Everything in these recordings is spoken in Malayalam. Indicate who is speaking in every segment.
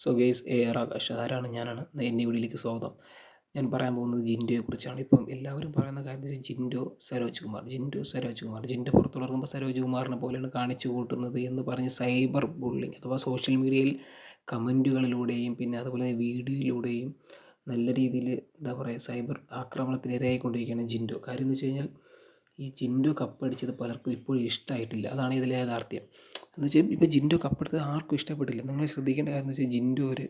Speaker 1: So guys A R Akash ആരാണ് ഞാനാണ്? എന്റെ വീഡിയോയിലേക്ക് സ്വാഗതം. ഞാൻ പറയാൻ പോകുന്നത് ജിൻഡോയെ കുറിച്ചാണ് ഇപ്പം എല്ലാവരും പറയുന്ന കാര്യം വെച്ചാൽ ജിൻഡോ സരോജ് കുമാർ. ജിൻഡോ സരോജ് കുമാർ. ജിൻഡോ പുറത്തുടർക്കുമ്പോൾ സരോജ് കുമാറിനെ പോലെയാണ് കാണിച്ചു കൂട്ടുന്നത് എന്ന് പറഞ്ഞ് സൈബർ ബുള്ളിങ് അഥവാ സോഷ്യൽ മീഡിയയിൽ കമന്റുകളിലൂടെയും പിന്നെ അതുപോലെ വീഡിയോയിലൂടെയും നല്ല രീതിയിൽ എന്താ പറയുക സൈബർ ആക്രമണത്തിന് ഇരയായിക്കൊണ്ടിരിക്കുകയാണ് ജിൻഡോ. കാര്യം എന്ന് വെച്ച് കഴിഞ്ഞാൽ ഈ ജിൻഡോ കപ്പടിച്ചത് പലർക്കും ഇപ്പോഴും ഇഷ്ടമായിട്ടില്ല അതാണ് ഇതിലെ യാഥാർത്ഥ്യം. എന്ന് വെച്ചാൽ ഇപ്പോൾ ജിൻഡോ കപ്പെടുത്തത് ആർക്കും ഇഷ്ടപ്പെട്ടില്ല നിങ്ങൾ ശ്രദ്ധിക്കേണ്ട കാര്യം എന്ന് വെച്ചാൽ ജിൻഡോ ഒരു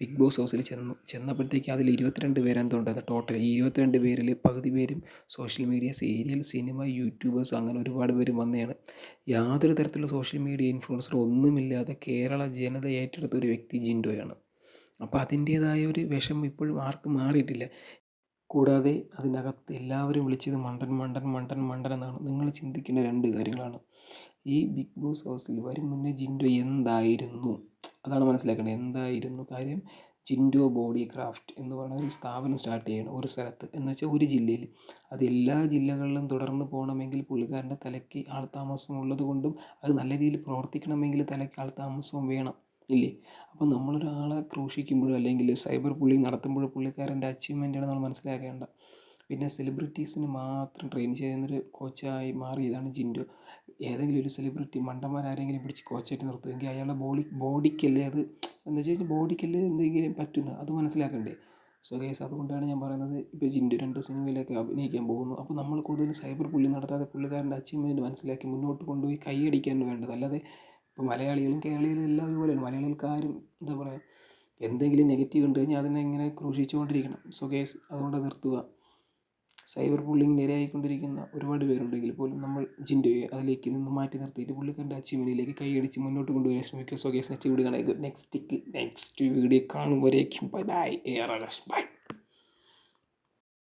Speaker 1: ബിഗ് ബോസ് ഹൗസിൽ ചെന്നു ചെന്നപ്പോഴത്തേക്ക് അതിൽ ഇരുപത്തിരണ്ട് പേരെന്തോ ഉണ്ടായിരുന്നു ടോട്ടൽ ഈ ഇരുപത്തിരണ്ട് പേരിൽ പകുതി പേരും social media serial cinema youtubers അങ്ങനെ ഒരുപാട് പേര് വന്നതാണ് യാതൊരു തരത്തിലുള്ള സോഷ്യൽ മീഡിയ ഇൻഫ്ലുവൻസർ ഒന്നുമില്ലാതെ കേരള ജനത ഏറ്റെടുത്ത ഒരു വ്യക്തി ജിൻഡോയാണ്. അപ്പോൾ അതിന്റേതായ ഒരു വിഷമം ഇപ്പോഴും ആർക്കും മാറിയിട്ടില്ല. കൂടാതെ അതിനകത്ത് എല്ലാവരും വിളിച്ചത് മണ്ടൻ മണ്ടൻ മണ്ടൻ മണ്ടൻ എന്നാണ്. നിങ്ങൾ ചിന്തിക്കുന്ന രണ്ട് കാര്യങ്ങളാണ്. ഈ ബിഗ് ബോസ് ഹൗസിൽ വരും മുന്നേ ജിൻഡോ എന്തായിരുന്നു? അതാണ് മനസ്സിലാക്കേണ്ടത്. എന്തായിരുന്നു കാര്യം? ജിൻഡോ ബോഡി ക്രാഫ്റ്റ് എന്ന് പറയുന്ന ഒരു സ്ഥാപനം സ്റ്റാർട്ട് ചെയ്യണം ഒരു സ്ഥലത്ത്. എന്ന് വെച്ചാൽ ഒരു ജില്ലയിൽ. അത് എല്ലാ ജില്ലകളിലും തുടർന്ന് പോകണമെങ്കിൽ പുള്ളിക്കാരന്റെ തലയ്ക്ക് ആൾ താമസം ഉള്ളത് കൊണ്ടും അത് നല്ല രീതിയിൽ പ്രവർത്തിക്കണമെങ്കിൽ തലയ്ക്ക് ആൾ താമസം വേണം. ഇല്ലേ? അപ്പോൾ നമ്മളൊരാളെ ക്രൂശിക്കുമ്പോഴോ അല്ലെങ്കിൽ സൈബർ ബുള്ളിങ് നടത്തുമ്പോഴോ പുള്ളിക്കാരന്റെ അച്ചീവ്മെന്റാണ് നമ്മൾ മനസ്സിലാക്കേണ്ട. പിന്നെ സെലിബ്രിറ്റീസിന് മാത്രം ട്രെയിൻ ചെയ്യുന്നൊരു കോച്ചായി മാറിയതാണ് ജിൻഡോ. ഏതെങ്കിലും ഒരു സെലിബ്രിറ്റി മണ്ടന്മാരാരെങ്കിലും പിടിച്ച് കോച്ചായിട്ട് നിർത്തുമെങ്കിൽ അയാളുടെ ബോഡി ബോഡിക്കല്ലേ അത്? എന്ന് വെച്ച് കഴിഞ്ഞാൽ ബോഡിക്കല്ലേ എന്തെങ്കിലും പറ്റുന്നത്? അത് മനസ്സിലാക്കണ്ടേ? സോ ഗൈസ് അതുകൊണ്ടാണ് ഞാൻ പറയുന്നത് ഇപ്പോൾ ജിൻഡു രണ്ട് സിനിമയിലേക്ക് അഭിനയിക്കാൻ പോകുന്നു. അപ്പോൾ നമ്മൾ കൂടുതൽ സൈബർ പുള്ളി നടത്താതെ പുള്ളിക്കാരന്റെ അച്ചീവ്മെന്റ് മനസ്സിലാക്കി മുന്നോട്ട് കൊണ്ടുപോയി കൈയടിക്കാൻ വേണ്ടത്. അല്ലാതെ ഇപ്പോൾ മലയാളികളും കേരളീയരും എല്ലാം ഒരുപോലെയാണ്. മലയാളികൾക്കാരും എന്താ പറയുക എന്തെങ്കിലും നെഗറ്റീവ് ഉണ്ട് കഴിഞ്ഞാൽ അതിനെ ഇങ്ങനെ ക്രൂശിച്ചുകൊണ്ടിരിക്കണം. സോ ഗൈസ് അതുകൊണ്ട് നിർത്തുക. സൈബർ ബുള്ളിങ്ങിന് ഇരയായിക്കൊണ്ടിരിക്കുന്ന ഒരുപാട് പേരുണ്ടെങ്കിൽ പോലും നമ്മൾ ജിൻഡോയെ അതിലേക്ക് നിന്ന് മാറ്റി നിർത്തിയിട്ട് പുള്ളിക്കാരന്റെ അച്ചീവ്മെന്റിലേക്ക് കൈയടിച്ച് മുന്നോട്ട് കൊണ്ടുവരാൻ ശ്രമിക്കുക. സോ ഗൈസ് നെക്സ്റ്റ് വീഡിയോ കാണുക നെക്സ്റ്റ് നെക്സ്റ്റ് വീഡിയോ കാണുമ്പോഴേക്കും ബൈ ബൈ ബൈ